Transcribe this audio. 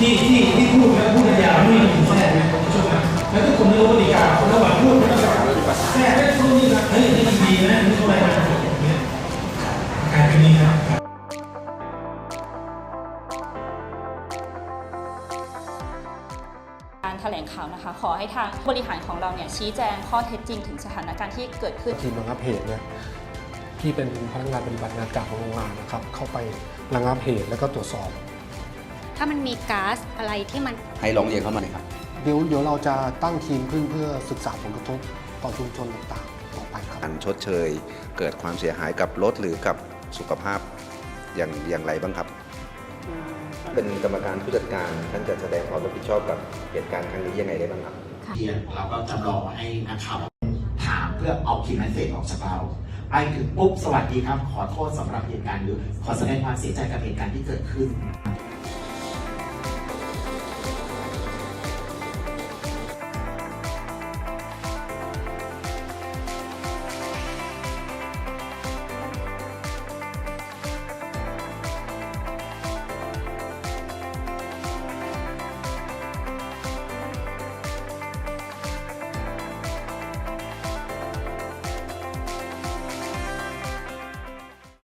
ที่ที่ที่พูดแล้วพูดยาวไม่มีแทรกนะผมชมนะแล้วทุกคนไม่รู้กติการระหว่างพูดไม่ต้องแทรกได้พูดนี่นะเฮ้ยนี่ดีนะนี่เท่าไหร่นะอย่างเงี้ยการเป็นนี้ครับการแถลงข่าวนะคะขอให้ทางบริหารของเราเนี่ยชี้แจงข้อเท็จจริงถึงสถานการณ์ที่เกิดขึ้นทีมระงับเหตุเนี่ยพี่เป็นพนักงานปฏิบัติงานจากของโรงงานนะครับเข้าไประงับเหตุแล้วก็ตรวจสอบ ถ้ามันมีก๊าซอะไรที่มัน ให้ร้องเรียนเข้ามาเลยครับ เดี๋ยวเดี๋ยวเราจะตั้งทีมขึ้นเพื่อศึกษาผลกระทบต่อชุมชนต่างๆ ต่อไปครับอันชดเชย เกิดความเสียหายกับรถหรือกับสุขภาพอย่างอย่างไรบ้างครับ เป็นกรรมการผู้จัดการท่านจะแสดงความรับผิดชอบกับเหตุการณ์ครั้งนี้ยังไงได้บ้างครับเพียงเราก็จำลองให้นักข่าวถามเพื่อเอาคีย์แมสเซจออกจากเราไปถึงปุ๊บสวัสดีครับ ขอโทษสำหรับเหตุการณ์หรือขอแสดงความเสียใจกับเหตุการณ์ที่เกิดขึ้น